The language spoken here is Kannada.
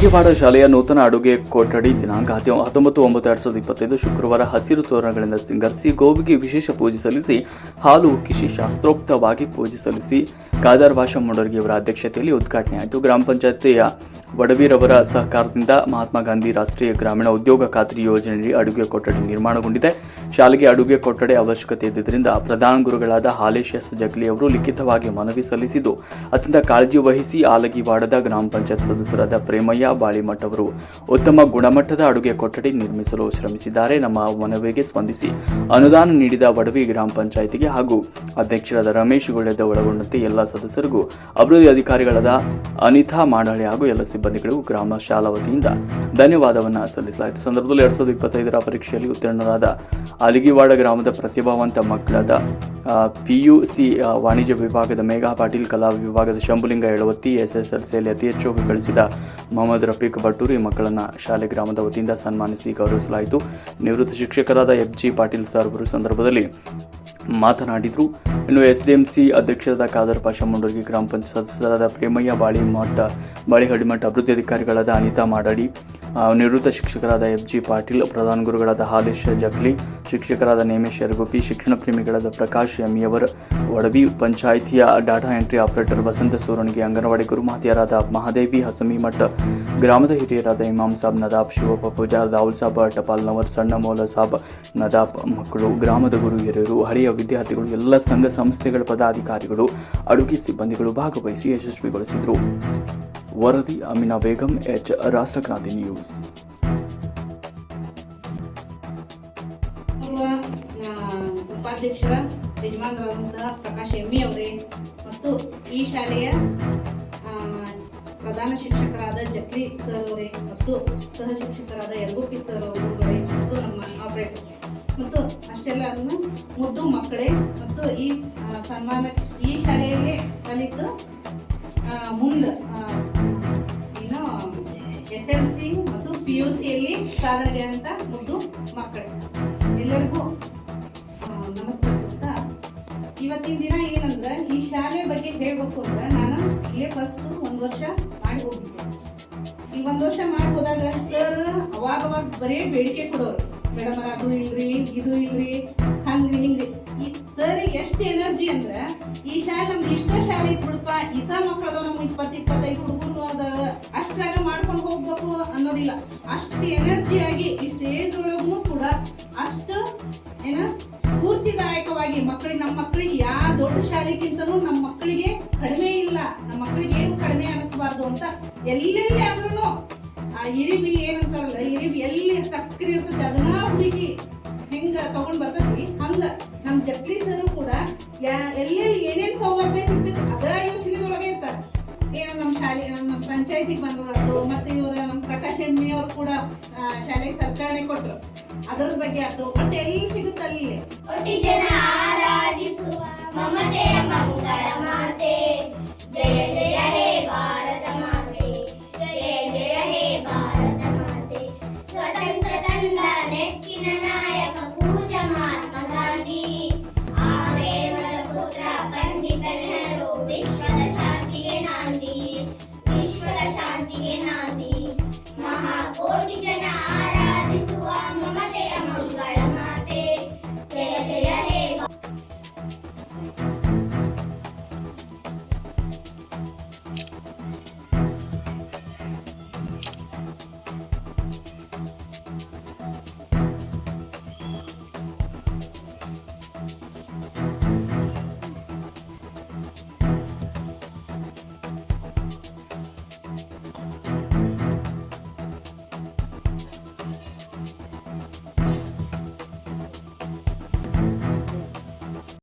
ಅಲಿಗೆವಾಡ ಶಾಲೆಯ ನೂತನ ಅಡುಗೆ ಕೊಠಡಿ ದಿನಾಂಕ ಹತ್ತು- ಹತ್ತೊಂಬತ್ತು ಒಂಬತ್ತು ಎರಡ್ ಸಾವಿರದ ಇಪ್ಪತ್ತೈದು ಶುಕ್ರವಾರ ಹಸಿರು ತೋರಣಗಳಿಂದ ಸಿಂಗರಿಸಿ, ಗೋವಿಗೆ ವಿಶೇಷ ಪೂಜೆ ಸಲ್ಲಿಸಿ, ಹಾಲು ಉಕ್ಕಿಸಿ, ಶಾಸ್ತ್ರೋಕ್ತವಾಗಿ ಪೂಜೆ ಸಲ್ಲಿಸಿ ಕಾದಾರ್ ಭಾಷಾ ಮುಂಡರ್ಗಿಯವರ ಅಧ್ಯಕ್ಷತೆಯಲ್ಲಿ ಉದ್ಘಾಟನೆ ಆಯಿತು ಗ್ರಾಮ ಪಂಚಾಯತಿಯ ವಡವೀರವರ ಸಹಕಾರದಿಂದ ಮಹಾತ್ಮ ಗಾಂಧಿ ರಾಷ್ಟ್ರೀಯ ಗ್ರಾಮೀಣ ಉದ್ಯೋಗ ಖಾತ್ರಿ ಯೋಜನೆಯಡಿ ಅಡುಗೆ ಕೊಠಡಿ ನಿರ್ಮಾಣಗೊಂಡಿದೆ. ಶಾಲೆಗೆ ಅಡುಗೆ ಕೊಠಡಿ ಅವಶ್ಯಕತೆ ಇದ್ದುದರಿಂದ ಪ್ರಧಾನ ಗುರುಗಳಾದ ಹಾಲೇಶ್ ಎಸ್ ಜಗ್ಲಿ ಅವರು ಲಿಖಿತವಾಗಿ ಮನವಿ ಸಲ್ಲಿಸಿದ್ದು, ಅತ್ಯಂತ ಕಾಳಜಿ ವಹಿಸಿ ಆಲಗಿವಾಡದ ಗ್ರಾಮ ಪಂಚಾಯತ್ ಸದಸ್ಯರಾದ ಪ್ರೇಮಯ್ಯ ಬಾಳಿಮಠ್ ಅವರು ಉತ್ತಮ ಗುಣಮಟ್ಟದ ಅಡುಗೆ ಕೊಠಡಿ ನಿರ್ಮಿಸಲು ಶ್ರಮಿಸಿದ್ದಾರೆ. ನಮ್ಮ ಮನವಿಗೆ ಸ್ಪಂದಿಸಿ ಅನುದಾನ ನೀಡಿದ ವಡವಿ ಗ್ರಾಮ ಪಂಚಾಯಿತಿಗೆ ಹಾಗೂ ಅಧ್ಯಕ್ಷರಾದ ರಮೇಶ್ ಗೊಳ್ಳೆದ ಒಳಗೊಂಡಂತೆ ಎಲ್ಲ ಸದಸ್ಯರಿಗೂ ಅಭಿವೃದ್ಧಿ ಅಧಿಕಾರಿಗಳಾದ ಅನಿತಾ ಮಾಡಾಳಿ ಹಾಗೂ ಎಲ್ಲ ಸಿಬ್ಬಂದಿಗಳಿಗೂ ಗ್ರಾಮ ಶಾಲಾ ವತಿಯಿಂದ ಧನ್ಯವಾದವನ್ನು ಸಲ್ಲಿಸಲಾಯಿತು. ಸಂದರ್ಭದಲ್ಲಿ ಎರಡ್ ಸಾವಿರದ ಇಪ್ಪತ್ತೈದರ ಪರೀಕ್ಷೆಯಲ್ಲಿ ಉತ್ತೀರ್ಣರಾದ ಅಲಿಗಿವಾಡ ಗ್ರಾಮದ ಪ್ರತಿಭಾವಂತ ಮಕ್ಕಳಾದ ಪಿಯುಸಿ ವಾಣಿಜ್ಯ ವಿಭಾಗದ ಮೇಘಾ ಪಾಟೀಲ್, ಕಲಾ ವಿಭಾಗದ ಶಂಭುಲಿಂಗ ಎಳವತ್ತಿ ಎಸ್ಎಸ್ಎಲ್ಸಿಯಲ್ಲಿ ಅತಿ ಹೆಚ್ಚು ಗಳಿಸಿದ ಮೊಹಮ್ಮದ್ ರಫೀಕ್ ಬಟ್ಟೂರಿ ಮಕ್ಕಳನ್ನ ಶಾಲೆ ಗ್ರಾಮದ ವತಿಯಿಂದ ಸನ್ಮಾನಿಸಿ ಗೌರವಿಸಲಾಯಿತು. ನಿವೃತ್ತ ಶಿಕ್ಷಕರಾದ ಎಫ್ ಜಿ ಪಾಟೀಲ್ ಸರ್ ಸಂದರ್ಭದಲ್ಲಿ ಮಾತನಾಡಿದರು. ಇನ್ನು ಎಸ್ಡಿಎಂಸಿ ಅಧ್ಯಕ್ಷರಾದ ಖಾದರ್ ಪಾಷ ಮುಂಡೋರ್ಗಿ ಗ್ರಾಮ ಪಂಚಾಯತ್ ಸದಸ್ಯರಾದ ಪ್ರೇಮಯ್ಯ ಬಾಳಿಮಠ ಬಾಳಿಹಳ್ಳಿಮಠ ಅಭಿವೃದ್ಧಿ ಅಧಿಕಾರಿಗಳಾದ ಅನಿತಾ ಮಾಡಾಡಿ ನಿವೃತ್ತ ಶಿಕ್ಷಕರಾದ ಎಫ್ ಜಿ ಪಾಟೀಲ್, ಪ್ರಧಾನ ಗುರುಗಳಾದ ಹಾಲೇಶ್ ಜಕ್ಲಿ ಶಿಕ್ಷಕರಾದ ನೇಮೇಶ್ ಗುಪಿ ಶಿಕ್ಷಣ ಪ್ರೇಮಿಗಳಾದ ಪ್ರಕಾಶ್ ಎಮಿಯವರ್ ವಡವಿ ಪಂಚಾಯಿತಿಯ ಡಾಟಾ ಎಂಟ್ರಿ ಆಪರೇಟರ್ ವಸಂತ ಸೋರಣಿಗೆ ಅಂಗನವಾಡಿ ಗುರುಮಾತೆಯರಾದ ಮಹಾದೇವಿ ಹಸಮಿಮಠ ಗ್ರಾಮದ ಹಿರಿಯರಾದ ಇಮಾಮ್ ಸಾಬ್, ನದಾಬ್, ಶಿವಪ್ಪ ಪೂಜಾರ್, ದಾವುಲ್ ಸಾಬ್, ಟಪಾಲ್ ನವರ್, ಸಣ್ಣ ಮೌಲ ಸಾಬ್, ನದಾಬ್ ಮಕ್ಕಳು, ಗ್ರಾಮದ ಗುರು ಹಿರಿಯರು, ಹಳೆಯ ವಿದ್ಯಾರ್ಥಿಗಳು, ಎಲ್ಲ ಸಂಘ ಸಂಸ್ಥೆಗಳ ಪದಾಧಿಕಾರಿಗಳು ಅಡುಗೆ ಸಿಬ್ಬಂದಿಗಳು ಭಾಗವಹಿಸಿ ಯಶಸ್ವಿಗೊಳಿಸಿದರು. ವರದಿ ಅಮಿನಾ ಬೇಗಂ, ಎಚ್. ರಾಷ್ಟ್ರಕ್ರಾಂತಿ ನ್ಯೂಸ್. ಉಪಾಧ್ಯಕ್ಷರ ಪ್ರಕಾಶ್ ಎಮ್ಮಿ ಅವರೇ ಮತ್ತು ಈ ಶಾಲೆಯ ಪ್ರಧಾನ ಶಿಕ್ಷಕರಾದ ಜಕ್ಲಿ ಸರ್ ಅವರೇ ಮತ್ತು ಸಹ ಶಿಕ್ಷಕರಾದ ಯರಗುಪ್ಪಿ ಸರ್ ಅವರುಗಳೇ ಮತ್ತು ನಮ್ಮ ಆಪರೇಟರ್. ಮತ್ತು ಅಷ್ಟೆಲ್ಲ ಅದನ್ನು ಮುದ್ದು ಮಕ್ಕಳೇ ಮತ್ತು ಈ ಸನ್ಮಾನ, ಈ ಶಾಲೆಯಲ್ಲೇ ಕಲಿತು ಮುಂದೆ ಎಸ್ ಸಿ ಮತ್ತು ಪಿ ಯು ಸಿಯಲ್ಲಿ ಸಾಧನೆ ಅಂತ ಒಂದು ಮಕ್ಕಳು. ಎಲ್ಲರಿಗೂ ನಮಸ್ಕರಿಸುತ್ತಾ ಇವತ್ತಿನ ದಿನ ಏನಂದ್ರೆ, ಈ ಶಾಲೆ ಬಗ್ಗೆ ಹೇಳಬೇಕು ಅಂದ್ರೆ ನಾನು ಇಲ್ಲೇ ಫಸ್ಟ್ ಒಂದು ವರ್ಷ ಮಾಡಿ ಹೋಗಿದ್ದೆ. ಈ ಒಂದು ವರ್ಷ ಮಾಡಿ ಹೋದಾಗ ಸರ್ ಅವಾಗ ಅವಾಗ ಬರೀ ಬೇಡಿಕೆ ಕೊಡೋರು. ಮೇಡಮ್ ಅದು ಇಲ್ರಿ, ಇದು ಇಲ್ರಿ, ಹಂಗ್ರಿ, ಹಿಂಗ್ರಿ. ಈ ಸರ್ ಎಷ್ಟು ಎನರ್ಜಿ ಅಂದ್ರೆ, ಈ ಶಾಲೆ ನಮ್ದು ಇಷ್ಟ ಶಾಲೆ ಐತ್ ಬಿಡಪ್ಪ ಇಸ ಮಕ್ಕಳದವ್ ನಮ್ಗೆ ಇಪ್ಪತ್ತು, ಇಪ್ಪತ್ತೈದು ಹುಡುಗರು ಅಷ್ಟ್ರಾಗ ಮಾಡ್ಕೊಂಡು ಹೋಗ್ಬೇಕು ಅನ್ನೋದಿಲ್ಲ. ಅಷ್ಟು ಎನರ್ಜಿಯಾಗಿ ಇಷ್ಟು ಏಜ್ ಒಳಗೂ ಕೂಡ ಅಷ್ಟು, ಏನ, ಸ್ಫೂರ್ತಿದಾಯಕವಾಗಿ ಮಕ್ಕಳಿಗೆ ನಮ್ಮ ಮಕ್ಕಳಿಗೆ ಯಾವ ದೊಡ್ಡ ಶಾಲೆಗಿಂತನೂ ನಮ್ಮ ಮಕ್ಕಳಿಗೆ ಕಡಿಮೆ ಇಲ್ಲ. ನಮ್ಮ ಮಕ್ಕಳಿಗೆ ಏನು ಕಡಿಮೆ ಅನಿಸ್ಬಾರ್ದು ಅಂತ ಎಲ್ಲೆಲ್ಲಿ ಆದ್ರೂ ಆ ಇರಿಬಿ ಏನಂತಾರಲ್ಲ ಇರಿಬಿ ಎಲ್ಲಿ ಸಕ್ಕರೆ ಇರ್ತದೆ ಅದನ್ನ ಹುಡುಗಿ ಹೆಂಗ ತಗೊಂಡ್ ಬರ್ತೈತಿ, ಹಂಗ. ನಮ್ ಜಕ್ಲಿ ಸರ್ ಕೂಡ ಎಲ್ಲೆಲ್ಲಿ ಏನೇನ್ ಸೌಲಭ್ಯ ಸಿಗ್ತೈತಿ ಅದ ಯೋಚನೆದೊಳಗೆ ನಮ್ಮ ಶಾಲೆ, ನಮ್ಮ ಪಂಚಾಯತಿಗೆ ಬಂದವರು ಮತ್ತೆ ಇವರು ನಮ್ಮ ಪ್ರಕಾಶ್ ಎಮ್ಮಿ ಅವರು ಕೂಡ ಶಾಲೆಗೆ ಸರ್ಕಾರನೇ ಕೊಟ್ಟರು ಅದರ ಬಗ್ಗೆ ಆಯ್ತು ಒಟ್ಟು ಎಲ್ಲಿ ಸಿಗುತ್ತೆ ಅಲ್ಲಿ